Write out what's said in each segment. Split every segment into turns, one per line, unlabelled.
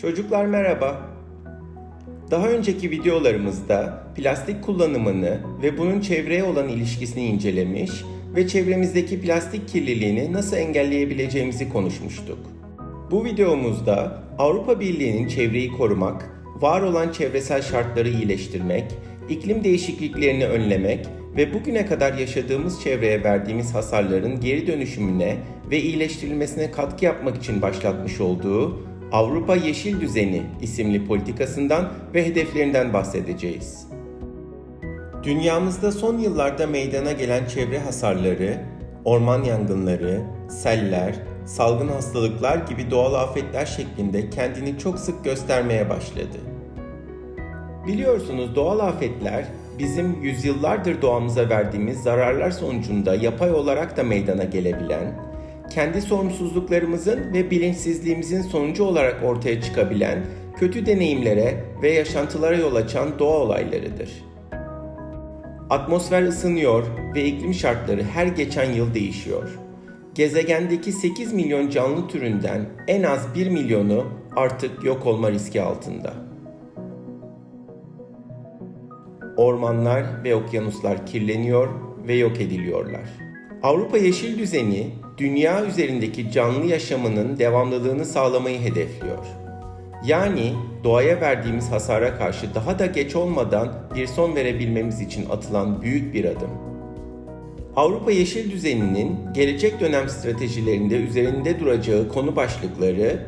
Çocuklar merhaba. Daha önceki videolarımızda plastik kullanımını ve bunun çevreye olan ilişkisini incelemiş ve çevremizdeki plastik kirliliğini nasıl engelleyebileceğimizi konuşmuştuk. Bu videomuzda Avrupa Birliği'nin çevreyi korumak, var olan çevresel şartları iyileştirmek, iklim değişikliklerini önlemek ve bugüne kadar yaşadığımız çevreye verdiğimiz hasarların geri dönüşümüne ve iyileştirilmesine katkı yapmak için başlatmış olduğu Avrupa Yeşil Düzeni isimli politikasından ve hedeflerinden bahsedeceğiz. Dünyamızda son yıllarda meydana gelen çevre hasarları, orman yangınları, seller, salgın hastalıklar gibi doğal afetler şeklinde kendini çok sık göstermeye başladı. Biliyorsunuz doğal afetler bizim yüzyıllardır doğamıza verdiğimiz zararlar sonucunda yapay olarak da meydana gelebilen, kendi sorumsuzluklarımızın ve bilinçsizliğimizin sonucu olarak ortaya çıkabilen kötü deneyimlere ve yaşantılara yol açan doğa olaylarıdır. Atmosfer ısınıyor ve iklim şartları her geçen yıl değişiyor. Gezegendeki 8 milyon canlı türünden en az 1 milyonu artık yok olma riski altında. Ormanlar ve okyanuslar kirleniyor ve yok ediliyorlar. Avrupa Yeşil Düzeni, dünya üzerindeki canlı yaşamının devamlılığını sağlamayı hedefliyor. Yani doğaya verdiğimiz hasara karşı daha da geç olmadan bir son verebilmemiz için atılan büyük bir adım. Avrupa Yeşil Düzeni'nin gelecek dönem stratejilerinde üzerinde duracağı konu başlıkları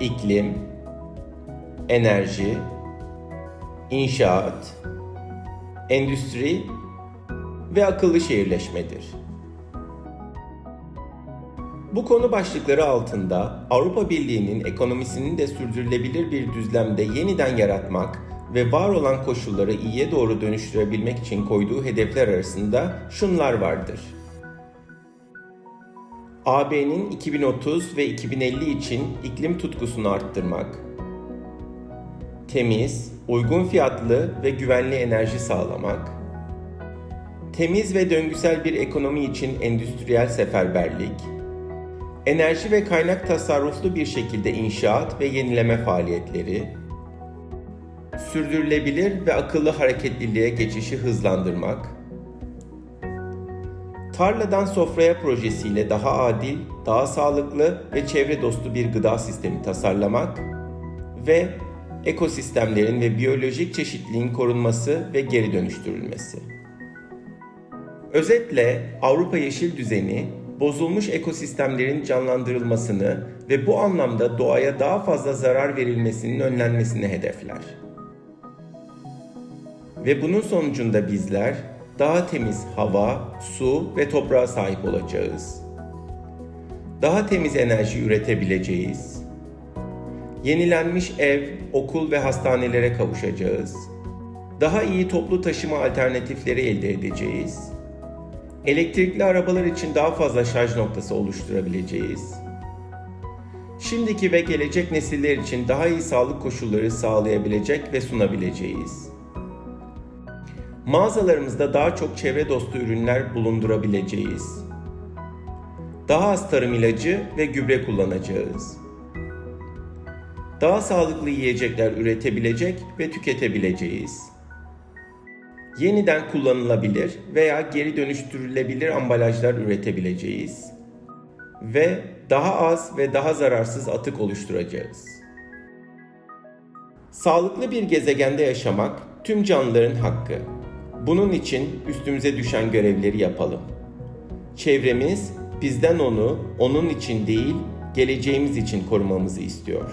iklim, enerji, inşaat, endüstri ve akıllı şehirleşmedir. Bu konu başlıkları altında Avrupa Birliği'nin ekonomisini de sürdürülebilir bir düzlemde yeniden yaratmak ve var olan koşulları iyiye doğru dönüştürebilmek için koyduğu hedefler arasında şunlar vardır. AB'nin 2030 ve 2050 için iklim tutkusunu arttırmak, temiz, uygun fiyatlı ve güvenli enerji sağlamak, temiz ve döngüsel bir ekonomi için endüstriyel seferberlik, enerji ve kaynak tasarruflu bir şekilde inşaat ve yenileme faaliyetleri, sürdürülebilir ve akıllı hareketliliğe geçişi hızlandırmak, Tarladan Sofraya projesiyle daha adil, daha sağlıklı ve çevre dostu bir gıda sistemi tasarlamak ve ekosistemlerin ve biyolojik çeşitliliğin korunması ve geri dönüştürülmesi. Özetle Avrupa Yeşil Düzeni bozulmuş ekosistemlerin canlandırılmasını ve bu anlamda doğaya daha fazla zarar verilmesinin önlenmesini hedefler. Ve bunun sonucunda bizler daha temiz hava, su ve toprağa sahip olacağız. Daha temiz enerji üretebileceğiz. Yenilenmiş ev, okul ve hastanelere kavuşacağız. Daha iyi toplu taşıma alternatifleri elde edeceğiz. Elektrikli arabalar için daha fazla şarj noktası oluşturabileceğiz. Şimdiki ve gelecek nesiller için daha iyi sağlık koşulları sağlayabilecek ve sunabileceğiz. Mağazalarımızda daha çok çevre dostu ürünler bulundurabileceğiz. Daha az tarım ilacı ve gübre kullanacağız. Daha sağlıklı yiyecekler üretebilecek ve tüketebileceğiz. Yeniden kullanılabilir veya geri dönüştürülebilir ambalajlar üretebileceğiz ve daha az ve daha zararsız atık oluşturacağız. Sağlıklı bir gezegende yaşamak tüm canlıların hakkı. Bunun için üstümüze düşen görevleri yapalım. Çevremiz bizden onu onun için değil, geleceğimiz için korumamızı istiyor.